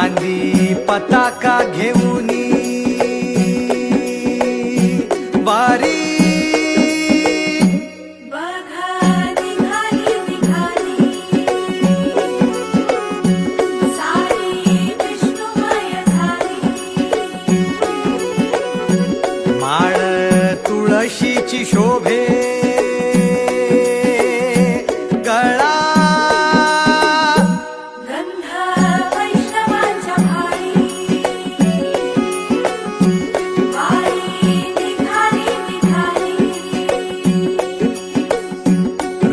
चांदी पताका घेऊनी वारी. माळ तुळशीची शोभे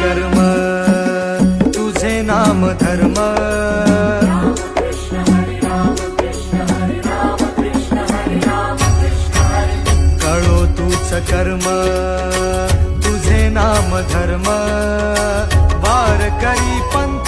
कर्म तुझे नाम धर्म. कळो तुझ कर्म तुझे नाम धर्म. वार करी पंथ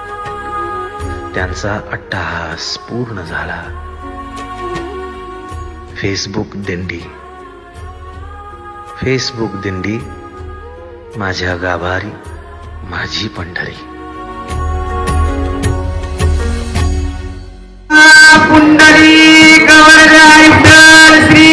त्यांचा अट्टहास पूर्ण झाला. फेसबुक दिंडी. फेसबुक दिंडी माझ्या गाभारी माझी पंढरी. पुंडरी गवरायतर श्री